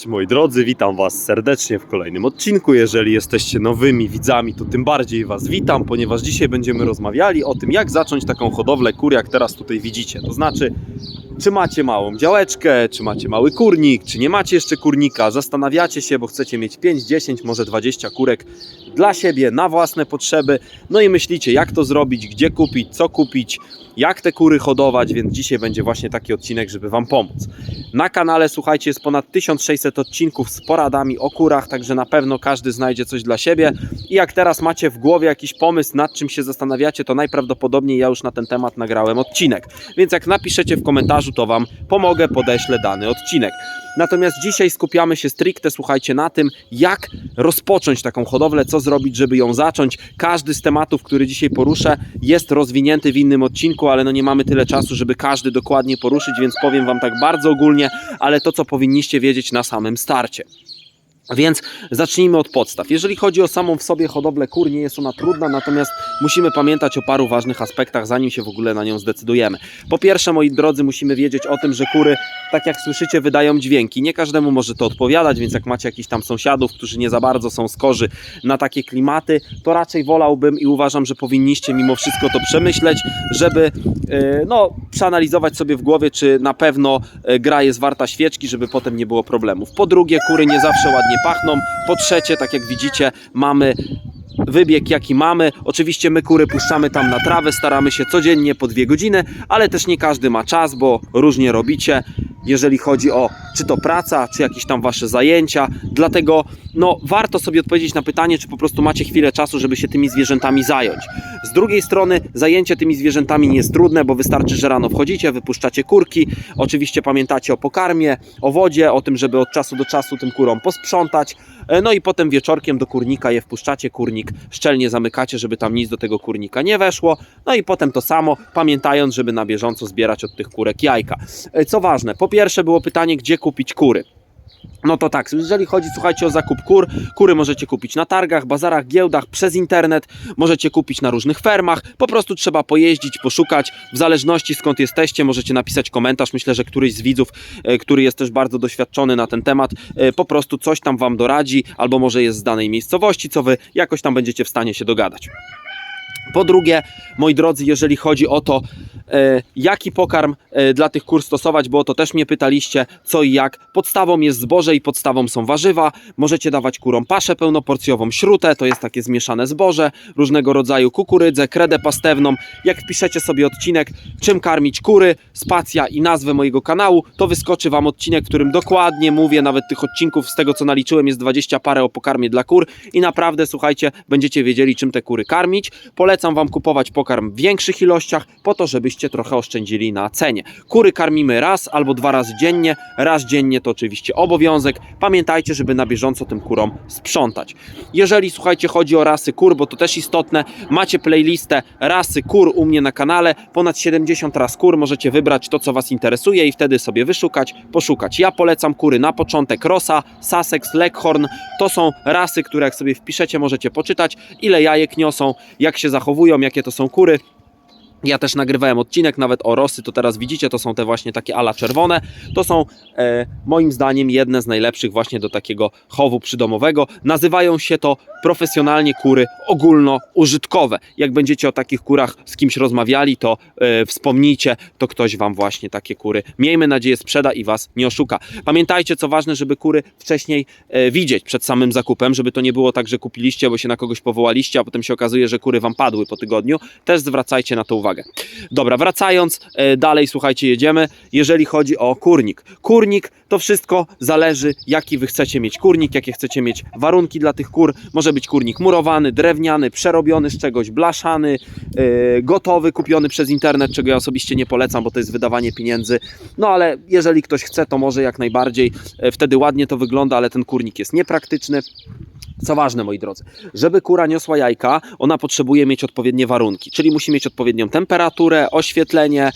Cześć moi drodzy, witam Was serdecznie w kolejnym odcinku. Jeżeli jesteście nowymi widzami, to tym bardziej Was witam, ponieważ dzisiaj będziemy rozmawiali o tym, jak zacząć taką hodowlę kur, jak teraz tutaj widzicie. To znaczy, czy macie małą działeczkę, czy macie mały kurnik, czy nie macie jeszcze kurnika, zastanawiacie się, bo chcecie mieć 5, 10, może 20 kurek dla siebie, na własne potrzeby. No i myślicie, jak to zrobić, gdzie kupić, co kupić, jak te kury hodować, więc dzisiaj będzie właśnie taki odcinek, żeby Wam pomóc. Na kanale, słuchajcie, jest ponad 1600 odcinków z poradami o kurach, także na pewno każdy znajdzie coś dla siebie. I jak teraz macie w głowie jakiś pomysł, nad czym się zastanawiacie, to najprawdopodobniej ja już na ten temat nagrałem odcinek. Więc jak napiszecie w komentarzu, to Wam pomogę, podeślę dany odcinek. Natomiast dzisiaj skupiamy się stricte, słuchajcie, na tym, jak rozpocząć taką hodowlę, co zrobić, żeby ją zacząć. Każdy z tematów, który dzisiaj poruszę, jest rozwinięty w innym odcinku, ale no nie mamy tyle czasu, żeby każdy dokładnie poruszyć, więc powiem Wam tak bardzo ogólnie, ale to, co powinniście wiedzieć na samym starcie. Więc zacznijmy od podstaw. Jeżeli chodzi o samą w sobie hodowlę kur, nie jest ona trudna, natomiast musimy pamiętać o paru ważnych aspektach, zanim się w ogóle na nią zdecydujemy. Po pierwsze, moi drodzy, musimy wiedzieć o tym, że kury, tak jak słyszycie, wydają dźwięki. Nie każdemu może to odpowiadać, więc jak macie jakichś tam sąsiadów, którzy nie za bardzo są skorzy na takie klimaty, to raczej wolałbym i uważam, że powinniście mimo wszystko to przemyśleć, żeby e, no, przeanalizować sobie w głowie, czy na pewno e, gra jest warta świeczki, żeby potem nie było problemów. Po drugie, kury nie zawsze ładnie pachną. Po trzecie, tak jak widzicie, mamy wybieg jaki mamy. Oczywiście my kury puszczamy tam na trawę, staramy się codziennie po dwie godziny, ale też nie każdy ma czas, bo różnie robicie, jeżeli chodzi o czy to praca, czy jakieś tam wasze zajęcia. Dlatego no, warto sobie odpowiedzieć na pytanie, czy po prostu macie chwilę czasu, żeby się tymi zwierzętami zająć. Z drugiej strony zajęcie tymi zwierzętami nie jest trudne, bo wystarczy, że rano wchodzicie, wypuszczacie kurki. Oczywiście pamiętacie o pokarmie, o wodzie, o tym, żeby od czasu do czasu tym kurom posprzątać. E, No i potem wieczorkiem do kurnika je wpuszczacie, kurnik szczelnie zamykacie, żeby tam nic do tego kurnika nie weszło. No i potem to samo, pamiętając, żeby na bieżąco zbierać od tych kurek jajka. E, Co ważne, po pierwsze było pytanie, gdzie kupić kury. No to tak, jeżeli chodzi, słuchajcie, o zakup kur, kury możecie kupić na targach, bazarach, giełdach, przez internet, możecie kupić na różnych fermach, po prostu trzeba pojeździć, poszukać, w zależności skąd jesteście, możecie napisać komentarz, myślę, że któryś z widzów, e, który jest też bardzo doświadczony na ten temat, e, po prostu coś tam Wam doradzi, albo może jest z danej miejscowości, co Wy jakoś tam będziecie w stanie się dogadać. Po drugie, moi drodzy, jeżeli chodzi o to, e, jaki pokarm e, dla tych kur stosować, bo o to też mnie pytaliście, co i jak. Podstawą jest zboże i podstawą są warzywa. Możecie dawać kurom paszę pełnoporcjową, śrutę, to jest takie zmieszane zboże, różnego rodzaju kukurydzę, kredę pastewną. Jak wpiszecie sobie odcinek, czym karmić kury, spacja i nazwę mojego kanału, to wyskoczy Wam odcinek, w którym dokładnie mówię, nawet tych odcinków z tego co naliczyłem jest 20 parę o pokarmie dla kur i naprawdę, słuchajcie, będziecie wiedzieli czym te kury karmić. Polecam Wam kupować pokarm w większych ilościach, po to, żebyście trochę oszczędzili na cenie. Kury karmimy raz albo dwa razy dziennie. Raz dziennie to oczywiście obowiązek. Pamiętajcie, żeby na bieżąco tym kurom sprzątać. Jeżeli, słuchajcie, chodzi o rasy kur, bo to też istotne, macie playlistę rasy kur u mnie na kanale. Ponad 70 ras kur. Możecie wybrać to, co Was interesuje i wtedy sobie wyszukać, poszukać. Ja polecam kury na początek Rosa, Sussex, Leghorn. To są rasy, które jak sobie wpiszecie, możecie poczytać, ile jajek niosą, jak się zachowują, jakie to są kury. Ja też nagrywałem odcinek nawet o Rosy, to teraz widzicie, to są te właśnie takie ala czerwone. To są e, moim zdaniem jedne z najlepszych właśnie do takiego chowu przydomowego. Nazywają się to profesjonalnie kury ogólnoużytkowe. Jak będziecie o takich kurach z kimś rozmawiali, to e, wspomnijcie, to ktoś Wam właśnie takie kury, miejmy nadzieję, sprzeda i Was nie oszuka. Pamiętajcie, co ważne, żeby kury wcześniej e, widzieć przed samym zakupem, żeby to nie było tak, że kupiliście, bo się na kogoś powołaliście, a potem się okazuje, że kury Wam padły po tygodniu. Też zwracajcie na to uwagę. Dobra, wracając e, dalej, słuchajcie, jedziemy. Jeżeli chodzi o kurnik. Kurnik to wszystko zależy, jaki wy chcecie mieć kurnik, jakie chcecie mieć warunki dla tych kur. Może być kurnik murowany, drewniany, przerobiony z czegoś, blaszany, e, gotowy, kupiony przez internet, czego ja osobiście nie polecam, bo to jest wydawanie pieniędzy. No ale jeżeli ktoś chce, to może jak najbardziej. E, wtedy ładnie to wygląda, ale ten kurnik jest niepraktyczny. Co ważne, moi drodzy, żeby kura niosła jajka, ona potrzebuje mieć odpowiednie warunki, czyli musi mieć odpowiednią temperaturę, oświetlenie,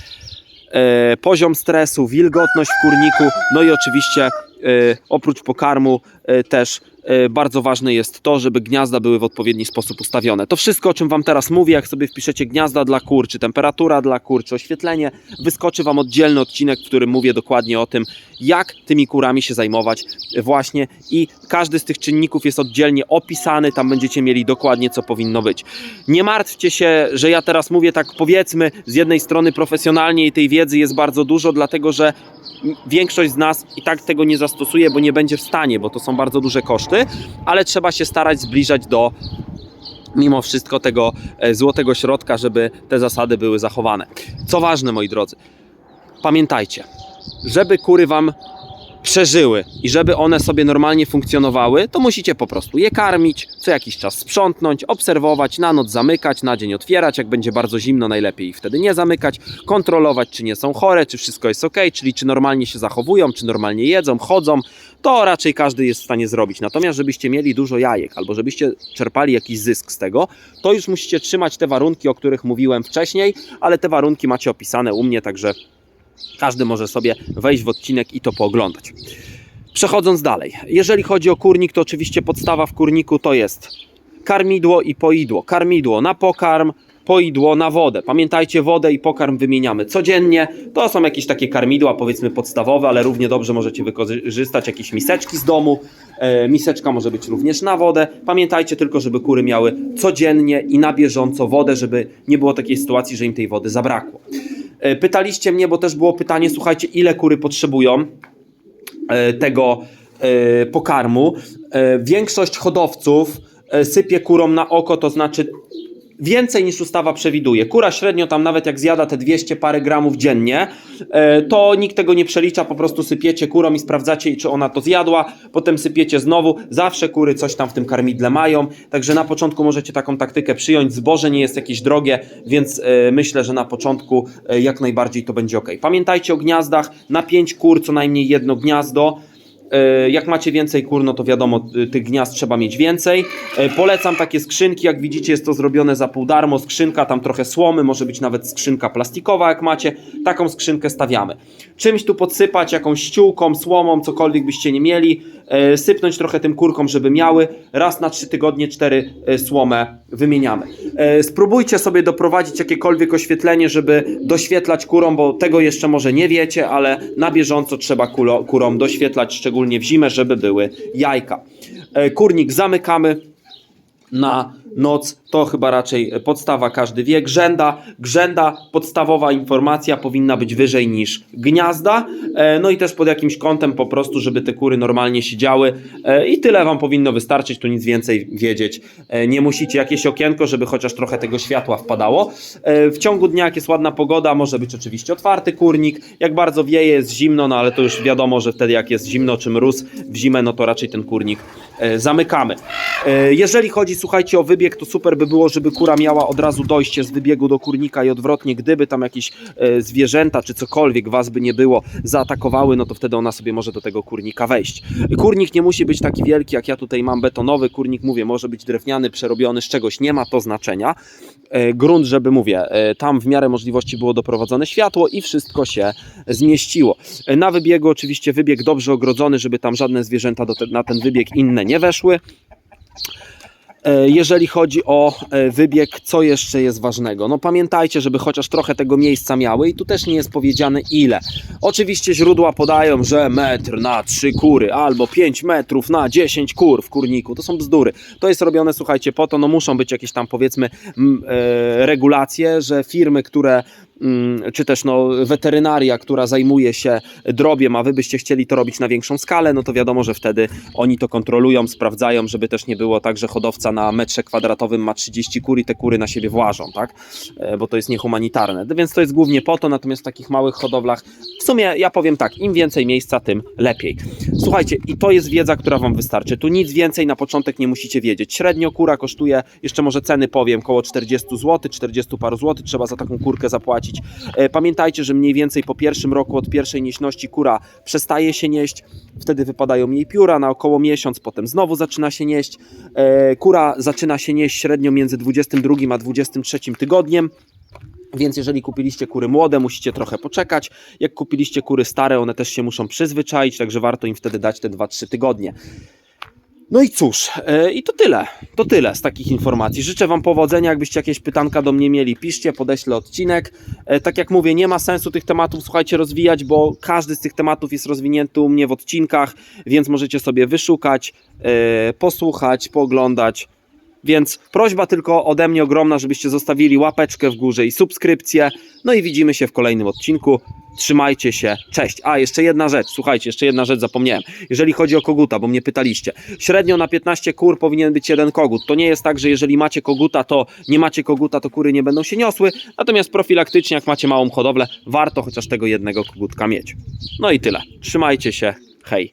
e, poziom stresu, wilgotność w kurniku, no i oczywiście e, oprócz pokarmu też e, bardzo ważne jest to, żeby gniazda były w odpowiedni sposób ustawione. To wszystko, o czym Wam teraz mówię, jak sobie wpiszecie gniazda dla kur, czy temperatura dla kur, czy oświetlenie, wyskoczy Wam oddzielny odcinek, w którym mówię dokładnie o tym, jak tymi kurami się zajmować właśnie i każdy z tych czynników jest oddzielnie opisany, tam będziecie mieli dokładnie, co powinno być. Nie martwcie się, że ja teraz mówię tak powiedzmy z jednej strony profesjonalnie i tej wiedzy jest bardzo dużo, dlatego że większość z nas i tak tego nie zastosuje, bo nie będzie w stanie, bo to są bardzo duże koszty, ale trzeba się starać zbliżać do mimo wszystko tego e, złotego środka, żeby te zasady były zachowane. Co ważne, moi drodzy, pamiętajcie, żeby kury wam przeżyły i żeby one sobie normalnie funkcjonowały, to musicie po prostu je karmić, co jakiś czas sprzątnąć, obserwować, na noc zamykać, na dzień otwierać, jak będzie bardzo zimno, najlepiej wtedy nie zamykać, kontrolować, czy nie są chore, czy wszystko jest ok, czyli czy normalnie się zachowują, czy normalnie jedzą, chodzą, to raczej każdy jest w stanie zrobić. Natomiast żebyście mieli dużo jajek, albo żebyście czerpali jakiś zysk z tego, to już musicie trzymać te warunki, o których mówiłem wcześniej, ale te warunki macie opisane u mnie, także każdy może sobie wejść w odcinek i to pooglądać. Przechodząc dalej, jeżeli chodzi o kurnik, to oczywiście podstawa w kurniku to jest karmidło i poidło. Karmidło na pokarm, poidło na wodę. Pamiętajcie, wodę i pokarm wymieniamy codziennie. To są jakieś takie karmidła, powiedzmy podstawowe, ale równie dobrze możecie wykorzystać jakieś miseczki z domu. E, miseczka może być również na wodę. Pamiętajcie tylko, żeby kury miały codziennie i na bieżąco wodę, żeby nie było takiej sytuacji, że im tej wody zabrakło. E, Pytaliście mnie, bo też było pytanie, słuchajcie, ile kury potrzebują e, tego e, pokarmu. Większość hodowców sypie kurom na oko, to znaczy więcej niż ustawa przewiduje. Kura średnio tam nawet jak zjada te 200 parę gramów dziennie, e, to nikt tego nie przelicza, po prostu sypiecie kurom i sprawdzacie, czy ona to zjadła, potem sypiecie znowu. Zawsze kury coś tam w tym karmidle mają, także na początku możecie taką taktykę przyjąć. Zboże nie jest jakieś drogie, więc e, myślę, że na początku e, jak najbardziej to będzie ok. Pamiętajcie o gniazdach, na 5 kur co najmniej jedno gniazdo. E, Jak macie więcej kur, no to wiadomo, y, tych gniazd trzeba mieć więcej. E, Polecam takie skrzynki, jak widzicie jest to zrobione za pół darmo. Skrzynka, tam trochę słomy, może być nawet skrzynka plastikowa, jak macie. Taką skrzynkę stawiamy. Czymś tu podsypać, jakąś ściółką, słomą, cokolwiek byście nie mieli. E, Sypnąć trochę tym kurkom, żeby miały. Raz na trzy tygodnie cztery e, słomę wymieniamy. E, Spróbujcie sobie doprowadzić jakiekolwiek oświetlenie, żeby doświetlać kurom, bo tego jeszcze może nie wiecie, ale na bieżąco trzeba kurom doświetlać, szczególnie w zimę, żeby były jajka. Kurnik zamykamy na noc, to chyba raczej podstawa każdy wie. Grzęda, grzęda, podstawowa informacja powinna być wyżej niż gniazda, e, no i też pod jakimś kątem po prostu, żeby te kury normalnie siedziały e, i tyle Wam powinno wystarczyć, tu nic więcej wiedzieć e, nie musicie. Jakieś okienko, żeby chociaż trochę tego światła wpadało. W ciągu dnia, jak jest ładna pogoda, może być oczywiście otwarty kurnik, jak bardzo wieje, jest zimno, no ale to już wiadomo, że wtedy jak jest zimno czy mróz w zimę, no to raczej ten kurnik zamykamy. Jeżeli chodzi, słuchajcie, o wybieg, to super by było, żeby kura miała od razu dojście z wybiegu do kurnika i odwrotnie, gdyby tam jakieś e, zwierzęta czy cokolwiek was by nie było zaatakowały, no to wtedy ona sobie może do tego kurnika wejść. Kurnik nie musi być taki wielki, jak ja tutaj mam betonowy, kurnik mówię, może być drewniany, przerobiony z czegoś, nie ma to znaczenia. E, Grunt, żeby mówię, e, tam w miarę możliwości było doprowadzone światło i wszystko się zmieściło. E, Na wybiegu oczywiście wybieg dobrze ogrodzony, żeby tam żadne zwierzęta te, na ten wybieg inne nie weszły. E, Jeżeli chodzi o e, wybieg, co jeszcze jest ważnego? No pamiętajcie, żeby chociaż trochę tego miejsca miały i tu też nie jest powiedziane ile. Oczywiście źródła podają, że metr na trzy kury albo 5 metrów na 10 kur w kurniku. To są bzdury. To jest robione, słuchajcie, po to, no muszą być jakieś tam powiedzmy e, regulacje, że firmy, które czy też no, weterynaria, która zajmuje się drobiem, a wy byście chcieli to robić na większą skalę, no to wiadomo, że wtedy oni to kontrolują, sprawdzają, żeby też nie było tak, że hodowca na metrze kwadratowym ma 30 kur i te kury na siebie włażą, tak? E, Bo to jest niehumanitarne. Więc to jest głównie po to, natomiast w takich małych hodowlach, w sumie ja powiem tak, im więcej miejsca, tym lepiej. Słuchajcie, i to jest wiedza, która wam wystarczy. Tu nic więcej na początek nie musicie wiedzieć. Średnio kura kosztuje, jeszcze może ceny powiem, około 40 zł, 40 paru złotych trzeba za taką kurkę zapłacić. E, Pamiętajcie, że mniej więcej po pierwszym roku od pierwszej nieśności kura przestaje się nieść, wtedy wypadają jej pióra na około miesiąc, potem znowu zaczyna się nieść. E, Kura zaczyna się nieść średnio między 22 a 23 tygodniem. Więc jeżeli kupiliście kury młode, musicie trochę poczekać. Jak kupiliście kury stare, one też się muszą przyzwyczaić, także warto im wtedy dać te 2-3 tygodnie. No i cóż, e, i to tyle. To tyle z takich informacji. Życzę Wam powodzenia. Jakbyście jakieś pytanka do mnie mieli, piszcie, podeślę odcinek. E, Tak jak mówię, nie ma sensu tych tematów, słuchajcie, rozwijać, bo każdy z tych tematów jest rozwinięty u mnie w odcinkach, więc możecie sobie wyszukać, e, posłuchać, pooglądać. Więc prośba tylko ode mnie ogromna, żebyście zostawili łapeczkę w górze i subskrypcję. No i widzimy się w kolejnym odcinku. Trzymajcie się. Cześć. A, jeszcze jedna rzecz. Słuchajcie, jeszcze jedna rzecz zapomniałem. Jeżeli chodzi o koguta, bo mnie pytaliście. Średnio na 15 kur powinien być jeden kogut. To nie jest tak, że jeżeli macie koguta, to nie macie koguta, to kury nie będą się niosły. Natomiast profilaktycznie, jak macie małą hodowlę, warto chociaż tego jednego kogutka mieć. No i tyle. Trzymajcie się. Hej.